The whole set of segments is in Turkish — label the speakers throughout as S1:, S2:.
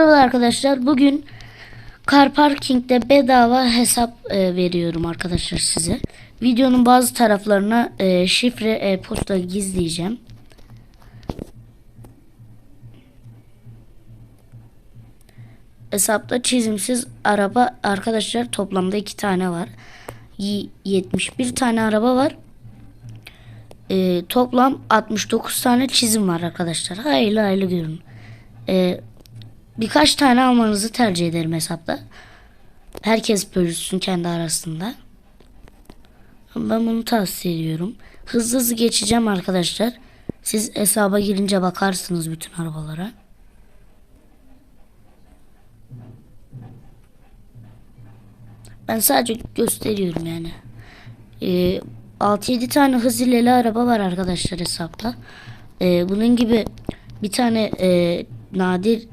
S1: Merhaba arkadaşlar. Bugün Car Parking'de bedava hesap e, veriyorum arkadaşlar size. Videonun bazı taraflarına e, şifre e-posta gizleyeceğim. Hesapta çizimsiz araba arkadaşlar toplamda iki tane var. Y- 71 tane araba var. E, toplam 69 tane çizim var arkadaşlar. Hayırlı hayırlı görün. E, birkaç tane almanızı tercih ederim hesapta. Herkes bölüşsün kendi arasında. Ben bunu tavsiye ediyorum. Hızlı hızlı geçeceğim arkadaşlar. Siz hesaba girince bakarsınız bütün arabalara. Ben sadece gösteriyorum yani. Ee, 6-7 tane hız ileri araba var arkadaşlar hesapta. Ee, bunun gibi bir tane e, nadir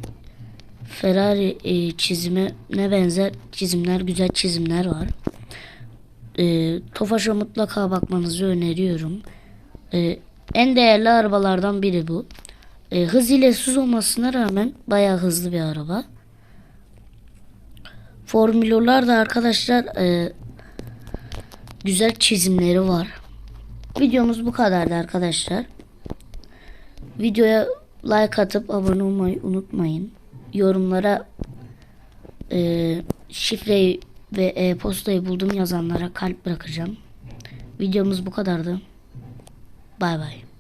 S1: Ferrari e, çizime ne benzer çizimler, güzel çizimler var. E, Tofaş'a mutlaka bakmanızı öneriyorum. E, en değerli arabalardan biri bu. E, hız ilesiz olmasına rağmen bayağı hızlı bir araba. Formülolar da arkadaşlar e, güzel çizimleri var. Videomuz bu kadardı arkadaşlar. Videoya like atıp abone olmayı unutmayın. Yorumlara e, şifreyi ve e-postayı buldum yazanlara kalp bırakacağım. Videomuz bu kadardı. Bay bay.